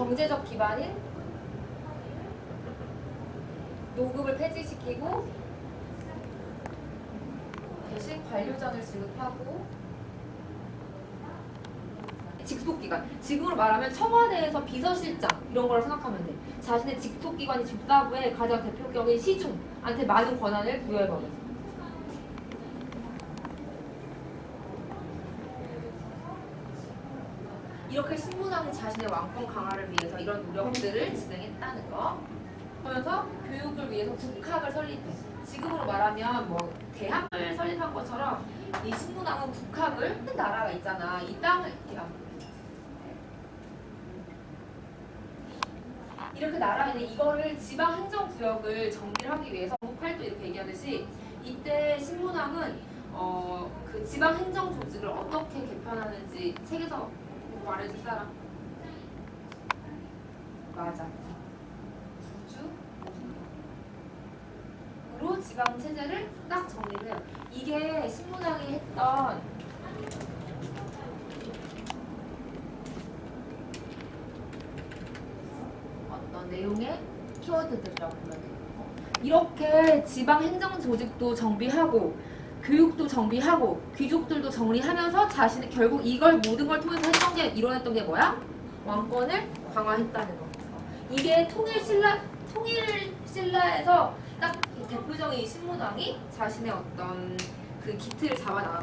경제적 기반인 노급을 폐지시키고 대신 관료전을 지급하고 직속기관. 지금으로 말하면 청와대에서 비서실장 이런 거를 생각하면 돼. 자신의 직속기관이 집사부의 가장 대표격인 시중한테 많은 권한을 부여해버려 이렇게 신문왕이 자신의 왕권 강화를 위해서 이런 노력들을 진행했다는 거. 그러면서 교육을 위해서 국학을 설립해. 지금으로 말하면 뭐 대학을 설립한 것처럼 이 신문왕은 국학을 큰 나라가 있잖아. 이 땅을 야. 이렇게 나라에 이거를 지방 행정 구역을 정비를 하기 위해서 팔도 이렇게 얘기하듯이 이때 신문왕은 어 그 지방 행정 조직을 어떻게 개편하는지 책에서 말해줄 사람? 맞아. 주주로 지방 체제를 딱 해요. 이게 신문왕이 했던 어떤 내용의 키워드들이라고 보면 돼요. 이렇게 지방 행정 조직도 정비하고 교육도 정비하고 귀족들도 정리하면서 자신의 결국 이걸 모든 걸 통해서 했던 게 이뤄냈던 게 뭐야? 왕권을 강화했다는 거. 이게 통일 신라 통일 신라에서 딱 대표적인 신문왕이 자신의 어떤 그 기틀을 잡아